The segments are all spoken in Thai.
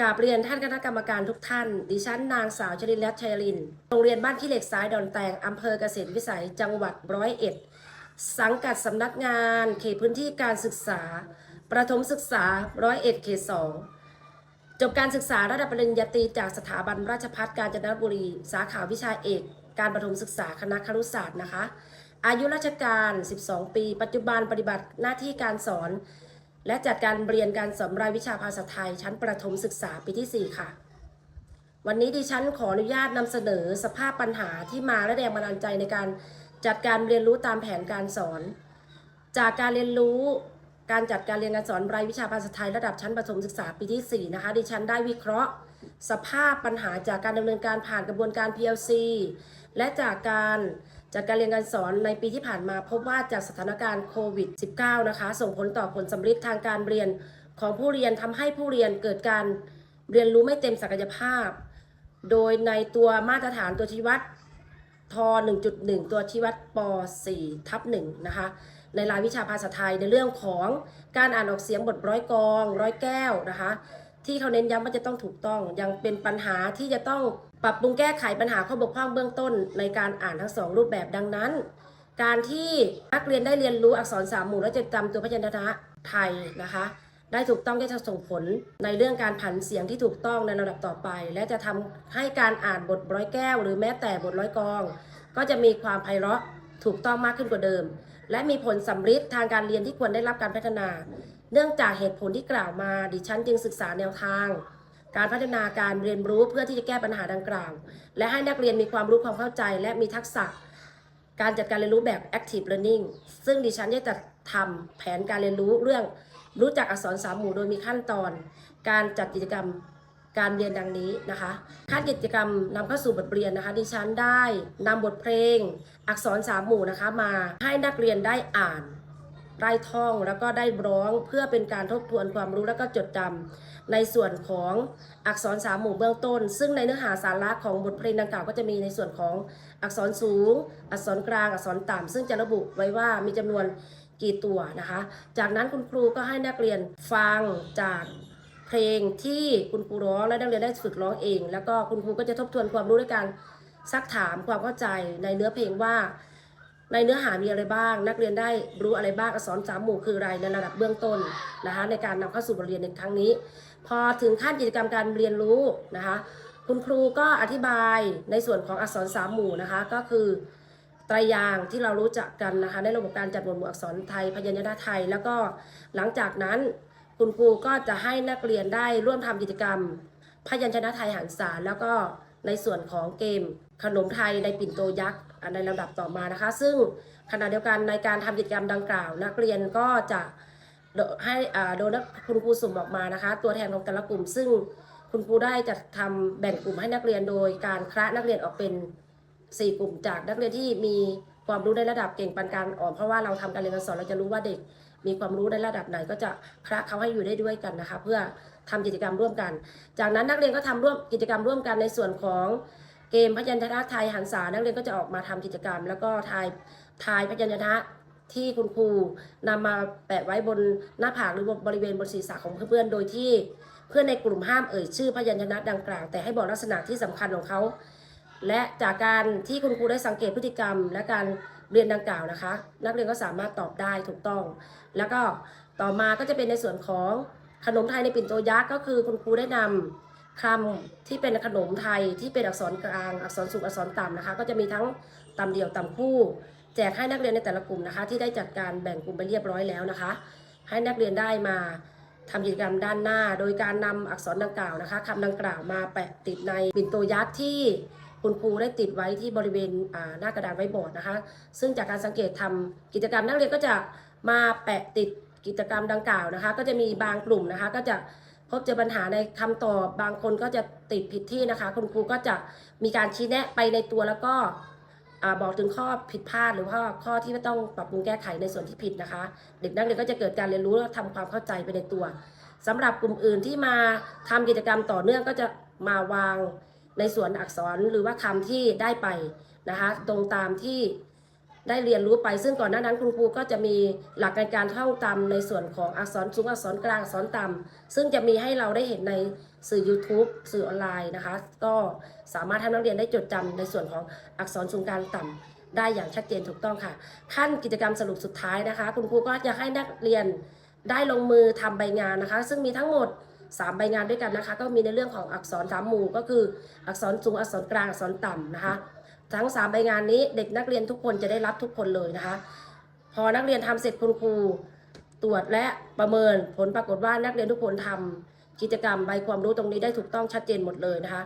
กราบเรียนท่านคณะกรรมการทุกท่าน ดิฉันนางสาวชลินรัตน์ชัยริน โรงเรียนบ้านขี้เหล็กซ้ายดอนแตงอำเภอเกษตรวิสัยจังหวัดร้อยเอ็ด สังกัดสำนักงานเขตพื้นที่การศึกษา ประถมศึกษาร้อยเอ็ดเขตสองจบการศึกษาระดับปริญญาตรีจากสถาบันราชภัฏกาญจนบุรี สาขาวิชาเอก การประถมศึกษาคณะครุศาสตร์นะคะ อายุราชการ 12 ปี ปัจจุบันปฏิบัติหน้าที่การสอน และจัดการเรียนการสอนรายวิชาภาษาไทยชั้นประถมศึกษาปีที่ 4 ค่ะ วันนี้ดิฉันขออนุญาตนำเสนอสภาพปัญหาที่มาและแรงบันดาลใจในการจัดการเรียนรู้ตามแผนการสอน จากการเรียนรู้การจัดการเรียนการสอนรายวิชาภาษาไทยระดับชั้นประถมศึกษาปีที่ 4 นะคะ ดิฉันได้วิเคราะห์ สภาพปัญหาจากการดำเนินการผ่านกระบวนการ PLC และจากการ จัดการเรียนการสอนในปีที่ผ่านมาพบว่าจากสถานการณ์โควิด -19 นะคะ ส่งผลต่อผลสำลิดทางการเรียนของผู้เรียนทำให้ผู้เรียนเกิดการเรียนรู้ไม่เต็มศักยภาพ โดยในตัวมาตรฐานตัวชี้วัดท 1.1 ตัวชี้วัดป 4 ทับ1นะคะ ในรายวิชาภาษาไทยในเรื่องของการอ่านออกเสียงบทร้อยกอง ร้อยแก้วนะคะ ที่เขาเน้นย้ำว่าจะต้องถูกต้อง ยังเป็นปัญหาที่จะต้องปรับปรุงแก้ไขปัญหาข้อบกพร่องเบื้องต้นในการอ่านทั้งสองรูปแบบดังนั้น การที่นักเรียนได้เรียนรู้อักษรสามหมู่และจดจำตัวพยัญชนะไทยนะคะ ได้ถูกต้องก็จะส่งผลในเรื่องการผันเสียงที่ถูกต้องในระดับต่อไป และจะทำให้การอ่านบทร้อยแก้ว หรือแม้แต่บทร้อยกอง ก็จะมีความไพเราะถูกต้องมากขึ้นกว่าเดิม และมีผลสำฤทธิ์ทางการเรียนที่ควรได้รับการพัฒนา เนื่องจากเหตุผลที่กล่าวมา ดิฉันจึงศึกษาแนวทาง การพัฒนาการเรียนรู้เพื่อที่จะแก้ปัญหาดังกล่าว และให้นักเรียนมีความรู้ความเข้าใจ และมีทักษะ การจัดการเรียนรู้แบบ active learning ซึ่งดิฉันได้จัดทำแผนการเรียนรู้เรื่องรู้จักอักษรสามหมู่โดยมีขั้นตอน การจัดกิจกรรมการเรียนดังนี้นะคะขั้นกิจกรรมนำเข้าสู่บทเรียนนะคะ ดิฉันได้นำบทเพลง อักษรสามหมู่นะคะมาให้นักเรียนได้อ่าน ได้ท่องแล้วก็ได้ร้องเพื่อเป็นการทบทวนความรู้แล้วก็จดจำในส่วนของอักษรสามหมู่เบื้องต้น ซึ่งในเนื้อหาสาระของบทเพลงดังกล่าวก็จะมีในส่วนของอักษรสูง อักษรกลางอักษรต่ำซึ่งจะระบุไว้ว่ามีจำนวนกี่ตัวนะคะ จากนั้นคุณครูก็ให้นักเรียนฟังจากเพลงที่คุณครูร้องและนักเรียนได้ฝึกร้องเอง แล้วก็คุณครูก็จะทบทวนความรู้ด้วยการซักถามความเข้าใจในเนื้อเพลงว่า ในเนื้อหามีอะไรบ้าง นักเรียนได้รู้อะไรบ้างอักษรสามหมู่คืออะไรในระดับเบื้องต้นนะคะในการนำเข้าสู่บทเรียนในครั้งนี้ พอถึงขั้นกิจกรรมการเรียนรู้นะคะคุณครูก็อธิบายในส่วนของอักษรสามหมู่นะคะก็คือไตรยางที่เรารู้จักกันนะคะในระบบการจัดหมวดหมู่อักษรไทยพยัญชนะไทย แล้วก็หลังจากนั้นคุณครูก็จะให้นักเรียนได้ร่วมทำกิจกรรม พยัญชนะไทยหันษาแล้วก็ ในส่วนของเกมขนมไทยในปิ่นโตยักษ์ในลำดับต่อมานะคะ ซึ่งขณะเดียวกันในการทำกิจกรรมดังกล่าว นักเรียนก็จะให้โดยนักคุณครูสุ่มออกมานะคะ ตัวแทนของแต่ละกลุ่ม ซึ่งคุณครูได้จัดทำแบ่งกลุ่มให้นักเรียนโดยการคละนักเรียนออกเป็น 4 กลุ่มจากนักเรียนที่มี ความรู้ในระดับเก่งปานกลางอ่อนเพราะว่าเราทำการเรียนการสอนเราจะรู้ว่าเด็ก มีความรู้ในระดับไหนก็จะคละเขาให้อยู่ได้ด้วยกันนะคะ เพื่อทำกิจกรรมร่วมกัน จากนั้นนักเรียนก็ทำร่วมกิจกรรมร่วมกันในส่วนของเกมพยัญชนะไทยหันษานักเรียนก็จะออกมาทำกิจกรรม แล้วก็ทายทายพยัญชนะที่คุณครูนำมาแปะไว้บนหน้าผากหรือบริเวณบนศีรษะของเพื่อนๆโดยที่เพื่อนในกลุ่มห้ามเอ่ยชื่อพยัญชนะดังกล่าวแต่ให้บอกลักษณะที่สำคัญของเขา และจากการที่คุณครูได้สังเกตพฤติกรรม และการเรียนดังกล่าวนะคะ นักเรียนก็สามารถตอบได้ถูกต้อง แล้วก็ต่อมาก็จะเป็นในส่วนของขนมไทยในปิ่นโตยักษ์ก็คือคุณครูได้นำคำที่เป็นขนมไทยที่เป็นอักษรกลาง อักษรสูงอักษรต่ำนะคะ ก็จะมีทั้งต่ำเดี่ยวต่ำคู่ แจกให้นักเรียนในแต่ละกลุ่มนะคะ ที่ได้จัดการแบ่งกลุ่มไปเรียบร้อยแล้วนะคะ ให้นักเรียนได้มาทำกิจกรรมด้านหน้า โดยการนำอักษรดังกล่าวนะคะคำดังกล่าวมาแปะติดในปิ่นโตยักษ์ที่ คุณครูได้ติดไว้ที่บริเวณหน้ากระดานไว้บอร์ดนะคะ ซึ่งจากการสังเกตทำกิจกรรมนักเรียนก็จะมาแปะติดกิจกรรมดังกล่าวนะคะ ก็จะมีบางกลุ่มนะคะ ก็จะพบเจอปัญหาในคำตอบบางคนก็จะติดผิดที่นะคะ คุณครูก็จะมีการชี้แนะไปในตัวแล้วก็อบอกถึงข้อผิดพลาดหรือว่าข้อที่ต้องปรับปรุงแก้ไขในส่วนที่ผิดนะคะ เด็กนักเรียนก็จะเกิดการเรียนรู้และทำความเข้าใจไปในตัวสำหรับกลุ่มอื่นที่มาทำกิจกรรมต่อเนื่องก็จะมาวาง ในส่วนอักษรหรือว่าคำที่ได้ไปนะคะตรงตามที่ได้เรียนรู้ไป ซึ่งก่อนหน้านั้นคุณครูก็จะมีหลักในการท่องจำในส่วนของอักษรสูงอักษรกลางอักษรต่ำซึ่งจะมีให้เราได้เห็นในสื่อ YouTube สื่อออนไลน์นะคะ ก็สามารถให้นักเรียนได้จดจำในส่วนของอักษรสูงกลางต่ำได้อย่างชัดเจนถูกต้องค่ะ ขั้นกิจกรรมสรุปสุดท้ายนะคะ คุณครูก็จะให้นักเรียนได้ลงมือทำใบงานนะคะ ซึ่งมีทั้งหมด 3 ใบงานด้วยกันนะคะ ก็มีในเรื่องของอักษรสามหมู่ก็คืออักษรสูงอักษรกลางอักษรต่ำนะคะ ทั้ง 3 ใบงานนี้เด็กนักเรียนทุกคนจะได้รับทุกคนเลยนะคะ พอนักเรียนทำเสร็จคุณครูตรวจและประเมินผลปรากฏว่านักเรียนทุกคนทำกิจกรรมใบความรู้ตรงนี้ได้ถูกต้องชัดเจนหมดเลยนะคะ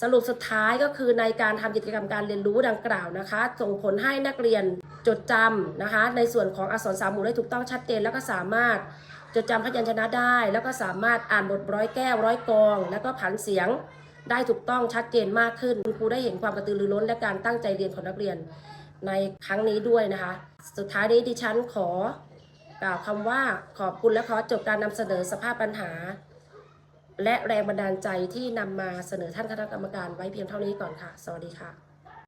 สรุปสุดท้ายก็คือในการทำกิจกรรมการเรียนรู้ดังกล่าวนะคะ ส่งผลให้นักเรียนจดจำนะคะ ในส่วนของอักษรสามหมู่ได้ถูกต้องชัดเจนแล้วก็สามารถ จดจำพยัญชนะได้ แล้วก็สามารถอ่านบทร้อยแก้วร้อยกอง แล้วก็ผันเสียงได้ถูกต้องชัดเจนมากขึ้นคุณครูได้เห็นความกระตือรือร้นและการตั้งใจเรียนของนักเรียน ในครั้งนี้ด้วยนะคะ สุดท้ายนี้ดิฉันขอกล่าวคำว่าขอบคุณและขอจบการนำเสนอสภาพปัญหา และแรงบันดาลใจที่นำมาเสนอท่านคณะกรรมการไว้เพียงเท่านี้ก่อนค่ะ สวัสดีค่ะ